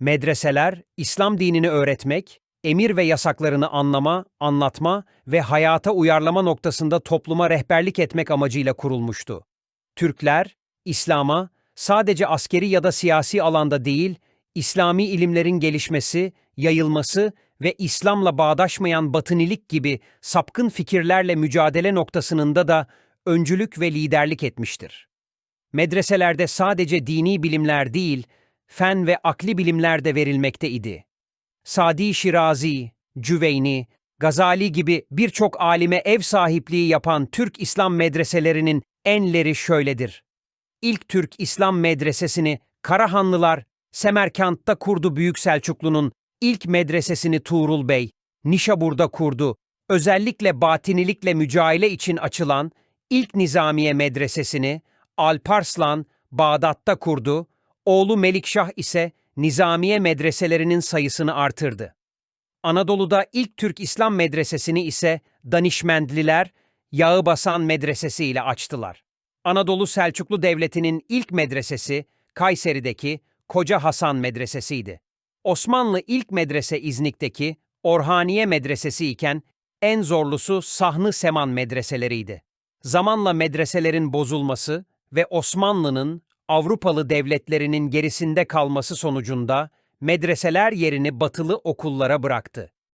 Medreseler, İslam dinini öğretmek, emir ve yasaklarını anlama, anlatma ve hayata uyarlama noktasında topluma rehberlik etmek amacıyla kurulmuştu. Türkler, İslam'a sadece askeri ya da siyasi alanda değil, İslami ilimlerin gelişmesi, yayılması ve İslam'la bağdaşmayan batınilik gibi sapkın fikirlerle mücadele noktasında da öncülük ve liderlik etmiştir. Medreselerde sadece dini bilimler değil, fen ve akli bilimler de verilmekte idi. Sadi Şirazi, Cüveyni, Gazali gibi birçok alime ev sahipliği yapan Türk İslam medreselerinin enleri şöyledir. İlk Türk İslam medresesini Karahanlılar Semerkant'ta kurdu Büyük Selçuklu'nun ilk medresesini Tuğrul Bey, Nişabur'da kurdu. Özellikle batinilikle mücadele için açılan ilk Nizamiye medresesini Alparslan Bağdat'ta kurdu. Oğlu Melikşah ise Nizamiye medreselerinin sayısını artırdı. Anadolu'da ilk Türk İslam medresesini ise Danişmendliler Yağıbasan Medresesi ile açtılar. Anadolu Selçuklu Devleti'nin ilk medresesi Kayseri'deki Koca Hasan Medresesi'ydi. Osmanlı ilk medrese İznik'teki Orhaniye Medresesi iken en zorlusu Sahны Seman medreseleriydi. Zamanla medreselerin bozulması ve Osmanlı'nın Avrupalı devletlerinin gerisinde kalması sonucunda medreseler yerini batılı okullara bıraktı.